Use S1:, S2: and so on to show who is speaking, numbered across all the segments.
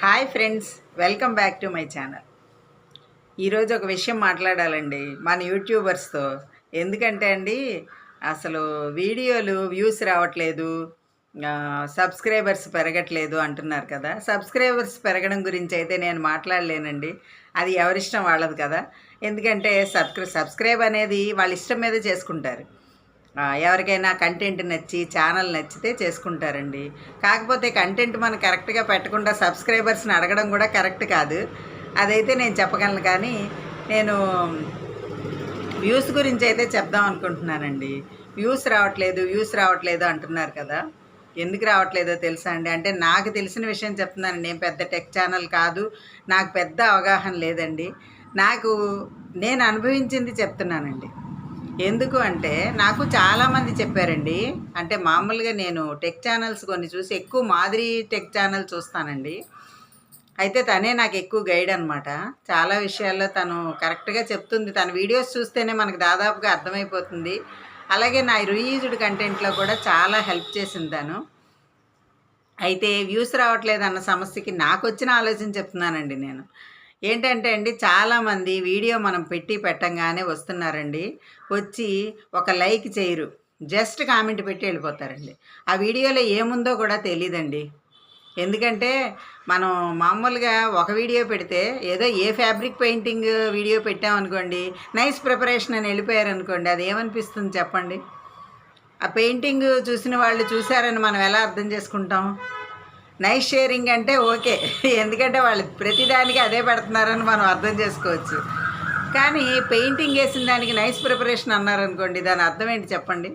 S1: Hi friends welcome back to my channel. ఈరోజు ఒక విషయం మాట్లాడాలండి మన యూట్యూబర్స్తో ఎందుకంటే అండి అసలు వీడియోలు వ్యూస్ రావట్లేదు సబ్స్క్రైబర్స్ పెరగట్లేదు అంటున్నారు కదా. సబ్స్క్రైబర్స్ పెరగడం గురించి అయితే నేను మాట్లాడలేనండి అది ఎవరిష్టం వాళ్ళది కదా. ఎందుకంటే సబ్స్క్రై సబ్స్క్రైబ్ అనేది వాళ్ళ ఇష్టం మీద చేసుకుంటారు. ఎవరికైనా కంటెంట్ నచ్చి ఛానల్ నచ్చితే చేసుకుంటారండి. కాకపోతే కంటెంట్ మనం కరెక్ట్గా పెట్టకుండా సబ్స్క్రైబర్స్ని అడగడం కూడా కరెక్ట్ కాదు. అదైతే నేను చెప్పగలను కానీ నేను వ్యూస్ గురించి అయితే చెప్దాం అనుకుంటున్నానండి. వ్యూస్ రావట్లేదు వ్యూస్ రావట్లేదు అంటున్నారు కదా. ఎందుకు రావట్లేదో తెలుసా అండి? అంటే నాకు తెలిసిన విషయం చెప్తున్నాను. నేను పెద్ద టెక్ ఛానల్ కాదు. నాకు పెద్ద అవగాహన లేదండి. నాకు నేను అనుభవించింది చెప్తున్నానండి. ఎందుకు అంటే నాకు చాలామంది చెప్పారండి. అంటే మామూలుగా నేను టెక్ ఛానల్స్ కొన్ని చూసి ఎక్కువ మాదిరి టెక్ ఛానల్ చూస్తానండి. అయితే తనే నాకు ఎక్కువ గైడ్ అనమాట చాలా విషయాల్లో తను కరెక్ట్గా చెప్తుంది. తన వీడియోస్ చూస్తేనే మనకు దాదాపుగా అర్థమైపోతుంది. అలాగే నా రిలీజ్డ్ కంటెంట్లో కూడా చాలా హెల్ప్ చేసింది తను. అయితే వ్యూస్ రావట్లేదు అన్న సమస్యకి నాకు వచ్చిన ఆలోచన చెప్తున్నానండి నేను. ఏంటంటే అండి చాలామంది వీడియో మనం పెట్టి పెట్టంగానే వస్తున్నారండి. వచ్చి ఒక లైక్ చేయరు. జస్ట్ కామెంట్ పెట్టి వెళ్ళిపోతారండి. ఆ వీడియోలో ఏముందో కూడా తెలియదండి ఎందుకంటే మనం మామూలుగా ఒక వీడియో పెడితే ఏదో ఏ ఫ్యాబ్రిక్ పెయింటింగ్ వీడియో పెట్టామనుకోండి నైస్ ప్రిపరేషన్ అని వెళ్ళిపోయారనుకోండి అది ఏమనిపిస్తుంది చెప్పండి? ఆ పెయింటింగ్ చూసిన వాళ్ళు చూశారని మనం ఎలా అర్థం చేసుకుంటాం? నైస్ షేరింగ్ అంటే ఓకే. ఎందుకంటే వాళ్ళు ప్రతిదానికి అదే పెడుతున్నారని మనం అర్థం చేసుకోవచ్చు. కానీ పెయింటింగ్ వేసిన దానికి నైస్ ప్రిపరేషన్ అన్నారనుకోండి దాని అర్థం ఏంటి చెప్పండి?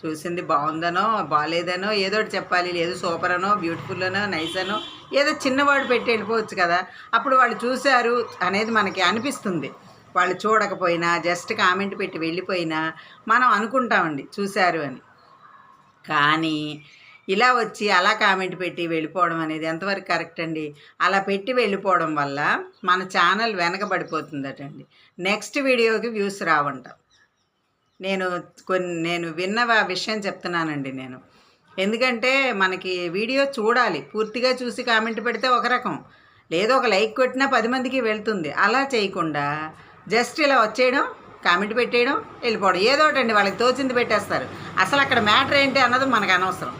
S1: చూసింది బాగుందనో బాగాలేదనో ఏదో ఒకటి చెప్పాలి. లేదు సూపర్ అనో బ్యూటిఫుల్ అనో నైస్ అనో ఏదో చిన్నవాడు పెట్టి వెళ్ళిపోవచ్చు కదా. అప్పుడు వాళ్ళు చూశారు అనేది మనకి అనిపిస్తుంది. వాళ్ళు చూడకపోయినా జస్ట్ కామెంట్ పెట్టి వెళ్ళిపోయినా మనం అనుకుంటామండి చూశారు అని. కానీ ఇలా వచ్చి అలా కామెంట్ పెట్టి వెళ్ళిపోవడం అనేది ఎంతవరకు కరెక్ట్ అండి? అలా పెట్టి వెళ్ళిపోవడం వల్ల మన ఛానల్ వెనకబడిపోతుందటండి. నెక్స్ట్ వీడియోకి వ్యూస్ రావంట. నేను కొన్ని నేను విన్న విషయం చెప్తున్నానండి నేను. ఎందుకంటే మనకి వీడియో చూడాలి. పూర్తిగా చూసి కామెంట్ పెడితే ఒక రకం. లేదో ఒక లైక్ కొట్టినా పది మందికి వెళ్తుంది. అలా చేయకుండా జస్ట్ ఇలా వచ్చేయడం కామెంట్ పెట్టేయడం వెళ్ళిపోవడం. ఏదో ఒకటండి వాళ్ళకి తోచింది పెట్టేస్తారు. అసలు అక్కడ మ్యాటర్ ఏంటి అన్నది మనకు అనవసరం.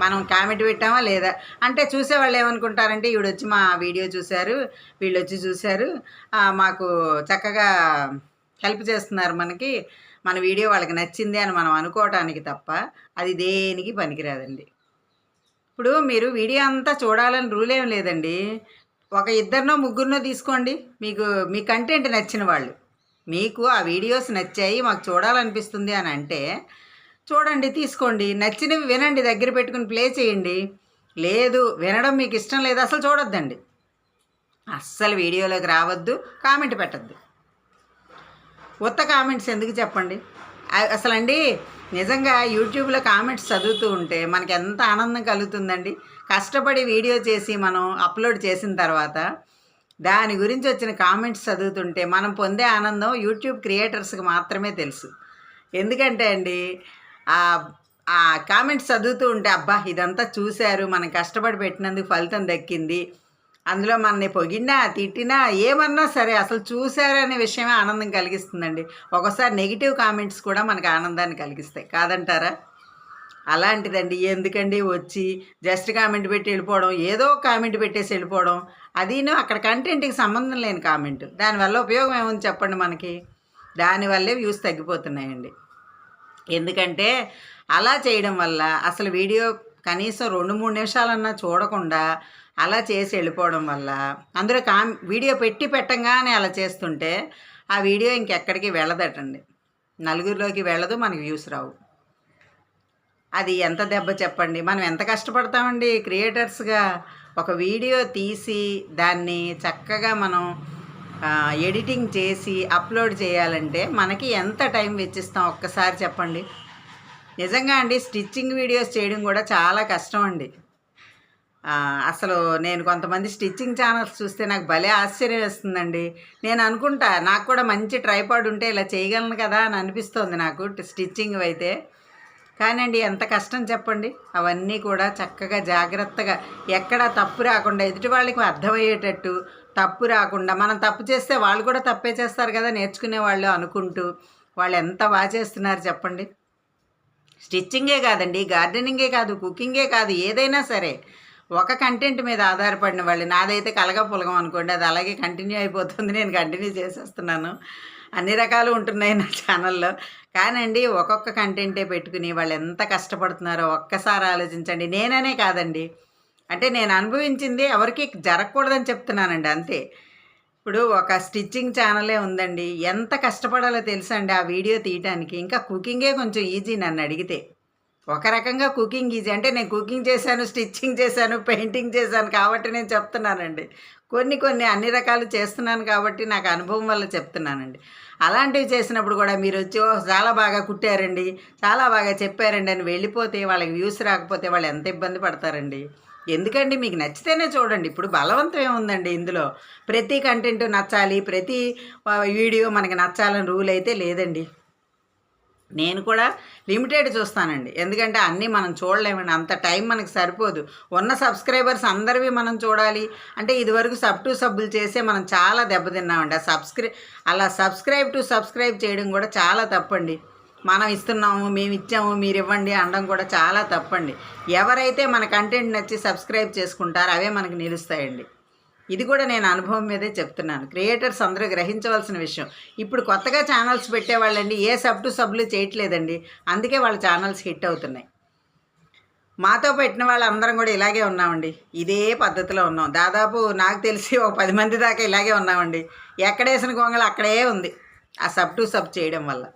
S1: మనం కామెంట్ పెట్టామా లేదా? అంటే చూసేవాళ్ళు ఏమనుకుంటారంటే ఈవిడ వచ్చి మా వీడియో చూశారు వీళ్ళు వచ్చి చూశారు మాకు చక్కగా హెల్ప్ చేస్తున్నారు మనకి. మన వీడియో వాళ్ళకి నచ్చింది అని మనం అనుకోవటానికి తప్ప అది దేనికి పనికిరాదండి. ఇప్పుడు మీరు వీడియో అంతా చూడాలని రూల్ ఏం లేదండి. ఒక ఇద్దరినో ముగ్గురినో తీసుకోండి. మీకు మీ కంటెంట్ నచ్చిన వాళ్ళు. మీకు ఆ వీడియోస్ నచ్చాయి మాకు చూడాలనిపిస్తుంది అని అంటే చూడండి తీసుకోండి. నచ్చినవి వినండి దగ్గర పెట్టుకుని ప్లే చేయండి. లేదు వినడం మీకు ఇష్టం లేదు అసలు చూడొద్దండి. అస్సలు వీడియోలోకి రావద్దు కామెంట్ పెట్టద్దు. ఉత్త కామెంట్స్ ఎందుకు చెప్పండి? అసలు అండి నిజంగా యూట్యూబ్లో కామెంట్స్ చదువుతూ ఉంటే మనకి ఎంత ఆనందం కలుగుతుందండి. కష్టపడి వీడియో చేసి మనం అప్లోడ్ చేసిన తర్వాత దాని గురించి వచ్చిన కామెంట్స్ చదువుతుంటే మనం పొందే ఆనందం యూట్యూబ్ క్రియేటర్స్కి మాత్రమే తెలుసు. ఎందుకంటే అండి ఆ కామెంట్స్ చదువుతూ ఉంటే అబ్బా ఇదంతా చూశారు మనం కష్టపడి పెట్టినందుకు ఫలితం దక్కింది. అందులో మనని పొగిడినా తిట్టినా ఏమన్నా సరే అసలు చూశారనే విషయమే ఆనందం కలిగిస్తుందండి. ఒకసారి నెగిటివ్ కామెంట్స్ కూడా మనకు ఆనందాన్ని కలిగిస్తాయి. కాదంటారా? అలాంటిదండి. ఎందుకండి వచ్చి జస్ట్ కామెంట్ పెట్టి వెళ్ళిపోవడం ఏదో కామెంట్ పెట్టేసి వెళ్ళిపోవడం అదీను అక్కడ కంటెంట్కి సంబంధం లేని కామెంట్ దానివల్ల ఉపయోగం ఏముంది చెప్పండి మనకి? దానివల్లే వ్యూస్ తగ్గిపోతున్నాయండి. ఎందుకంటే అలా చేయడం వల్ల అసలు వీడియో కనీసం రెండు మూడు నిమిషాలన్నా చూడకుండా అలా చేసి వెళ్ళిపోవడం వల్ల అందులో కామ్ వీడియో పెట్టి పెట్టంగానే అలా చేస్తుంటే ఆ వీడియో ఇంకెక్కడికి వెళ్ళదటండి. నలుగురిలోకి వెళ్ళదు మనకి వ్యూస్ రావు. అది ఎంత దెబ్బ చెప్పండి? మనం ఎంత కష్టపడతామండి క్రియేటర్స్గా? ఒక వీడియో తీసి దాన్ని చక్కగా మనం ఎడిటింగ్ చేసి అప్లోడ్ చేయాలంటే మనకి ఎంత టైం వెచ్చిస్తాం? ఒక్కసారి చెప్పండి. నిజంగా అండి స్టిచ్చింగ్ వీడియోస్ చేయడం కూడా చాలా కష్టం అండి. అసలు నేను కొంతమంది స్టిచ్చింగ్ ఛానల్స్ చూస్తే నాకు భలే ఆశ్చర్యం వేస్తుందండి. నేను అనుకుంటా నాకు కూడా మంచి ట్రైపాడ్ ఉంటే ఇలా చేయగలను కదా అని అనిపిస్తుంది నాకు స్టిచ్చింగ్ అయితే. కానండి ఎంత కష్టం చెప్పండి. అవన్నీ కూడా చక్కగా జాగ్రత్తగా ఎక్కడా తప్పు రాకుండా ఎదుటి వాళ్ళకి అర్థమయ్యేటట్టు తప్పు రాకుండా మనం తప్పు చేస్తే వాళ్ళు కూడా తప్పే చేస్తారు కదా నేర్చుకునే వాళ్ళు అనుకుంటూ. వాళ్ళు ఎంత బాగా చేస్తున్నారు చెప్పండి? స్టిచ్చింగే కాదండి గార్డెనింగే కాదు కుకింగే కాదు ఏదైనా సరే. ఒక కంటెంట్ మీద ఆధారపడిన వాళ్ళు నాదైతే కలగా పులగం అనుకోండి అది అలాగే కంటిన్యూ అయిపోతుంది నేను కంటిన్యూ చేసేస్తున్నాను. అన్ని రకాలు ఉంటున్నాయి నా ఛానల్లో. కానండి ఒక్కొక్క కంటెంటే పెట్టుకుని వాళ్ళు ఎంత కష్టపడుతున్నారో ఒక్కసారి ఆలోచించండి. నేననే కాదండి. అంటే నేను అనుభవించింది ఎవరికి జరగకూడదని చెప్తున్నానండి అంతే. ఇప్పుడు ఒక స్టిచ్చింగ్ ఛానలే ఉందండి. ఎంత కష్టపడాలో తెలుసా అండి ఆ వీడియో తీయటానికి. ఇంకా కుకింగే కొంచెం ఈజీ నన్ను అడిగితే. ఒక రకంగా కుకింగ్ ఈజీ. అంటే నేను కుకింగ్ చేశాను స్టిచ్చింగ్ చేశాను పెయింటింగ్ చేశాను కాబట్టి నేను చెప్తున్నానండి. కొన్ని కొన్ని అన్ని రకాలు చేస్తున్నాను కాబట్టి నాకు అనుభవం వల్ల చెప్తున్నానండి. అలాంటివి చేసినప్పుడు కూడా మీరు వచ్చి చాలా బాగా కుట్టారండి. చాలా బాగా చెప్పారండి అని వెళ్ళిపోతే వాళ్ళకి వ్యూస్ రాకపోతే వాళ్ళు ఎంత ఇబ్బంది పడతారండి? ఎందుకండి? మీకు నచ్చితేనే చూడండి. ఇప్పుడు బలవంతం ఏముందండి ఇందులో? ప్రతి కంటెంట్ నచ్చాలి ప్రతి వీడియో మనకి నచ్చాలని రూల్ అయితే లేదండి. నేను కూడా లిమిటెడ్ చూస్తానండి. ఎందుకంటే అన్నీ మనం చూడలేమండి. అంత టైం మనకి సరిపోదు. ఉన్న సబ్స్క్రైబర్స్ అందరివి మనం చూడాలి. అంటే ఇదివరకు సబ్ టు సబ్బులు చేసే మనం చాలా దెబ్బతిన్నామండి. ఆ సబ్స్క్రై అలా సబ్స్క్రైబ్ టు సబ్స్క్రైబ్ చేయడం కూడా చాలా తప్పండి. మనం ఇస్తున్నాము మేము ఇచ్చాము మీరు ఇవ్వండి అనడం కూడా చాలా తప్పండి. ఎవరైతే మన కంటెంట్ నచ్చి సబ్స్క్రైబ్ చేసుకుంటారో అవే మనకు నిలుస్తాయండి. ఇది కూడా నేను అనుభవం మీదే చెప్తున్నాను. క్రియేటర్స్ అందరూ గ్రహించవలసిన విషయం. ఇప్పుడు కొత్తగా ఛానల్స్ పెట్టేవాళ్ళండి ఏ సబ్ టు సబ్లు చేయట్లేదండి. అందుకే వాళ్ళ ఛానల్స్ హిట్ అవుతున్నాయి. మాతో పెట్టిన వాళ్ళందరం కూడా ఇలాగే ఉన్నామండి. ఇదే పద్ధతిలో ఉన్నాం. దాదాపు నాకు తెలిసి ఒక పది మంది దాకా ఇలాగే ఉన్నామండి. ఎక్కడేసిన గొంగళ అక్కడే ఉంది. ఆ సబ్ టు సబ్ చేయడం వల్ల.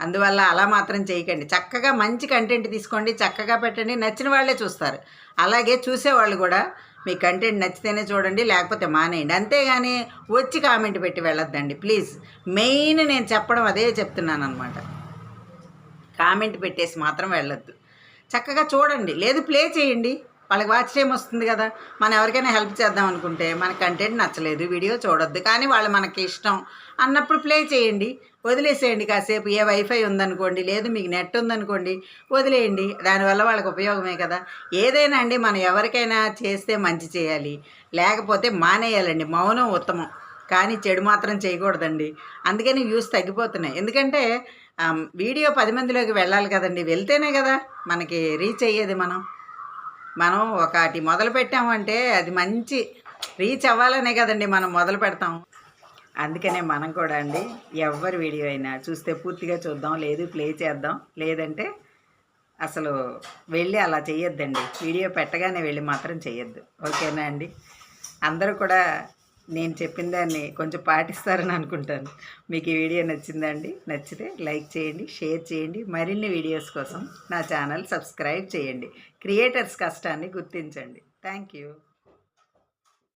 S1: అందువల్ల అలా మాత్రం చేయకండి. చక్కగా మంచి కంటెంట్ తీసుకోండి చక్కగా పెట్టండి నచ్చిన వాళ్ళే చూస్తారు. అలాగే చూసేవాళ్ళు కూడా మీ కంటెంట్ నచ్చితేనే చూడండి లేకపోతే మానేయండి. అంతేగాని వచ్చి కామెంట్ పెట్టి వెళ్ళొద్దండి ప్లీజ్ మెయిన్ నేను చెప్పడం అదే చెప్తున్నాను అనమాట కామెంట్ పెట్టేసి మాత్రం వెళ్ళొద్దు. చక్కగా చూడండి. లేదు ప్లే చేయండి. వాళ్ళకి వాచ్ టైం వస్తుంది కదా. మనం ఎవరికైనా హెల్ప్ చేద్దాం అనుకుంటే మన కంటెంట్ నచ్చలేదు వీడియో చూడొద్దు కానీ వాళ్ళు మనకి ఇష్టం అన్నప్పుడు ప్లే చేయండి. వదిలేసేయండి కాసేపు. ఏ వైఫై ఉందనుకోండి లేదు మీకు నెట్ ఉందనుకోండి వదిలేయండి. దానివల్ల వాళ్ళకి ఉపయోగమే కదా. ఏదైనా అండి మనం ఎవరికైనా చేస్తే మంచి చేయాలి. లేకపోతే మానేయాలండి. మౌనం ఉత్తమం. కానీ చెడు మాత్రం చేయకూడదండి. అందుకని వ్యూస్ తగ్గిపోతున్నాయి. ఎందుకంటే వీడియో పది మందిలోకి వెళ్ళాలి కదండి. వెళ్తేనే కదా మనకి రీచ్ అయ్యేది మనం. మనం ఒకటి మొదలు పెట్టామంటే అది మంచి రీచ్ అవ్వాలనే కదండి మనం మొదలు పెడతాం. అందుకనే మనం కూడా అండి ఎవరి వీడియో అయినా చూస్తే పూర్తిగా చూద్దాం లేదు ప్లే చేద్దాం లేదంటే అసలు వెళ్ళి అలా చేయొద్దండి వీడియో పెట్టగానే వెళ్ళి మాత్రం చేయొద్దు ఓకేనా అండి? అందరూ కూడా నేను చెప్పిన దాన్ని కొంచెం పాటిస్తారని అనుకుంటాను. మీకు ఈ వీడియో నచ్చిందండి నచ్చితే లైక్ చేయండి షేర్ చేయండి మరిన్ని వీడియోస్ కోసం నా ఛానల్ సబ్స్క్రైబ్ చేయండి. క్రియేటర్స్ కష్టాన్ని గుర్తించండి. Thank you.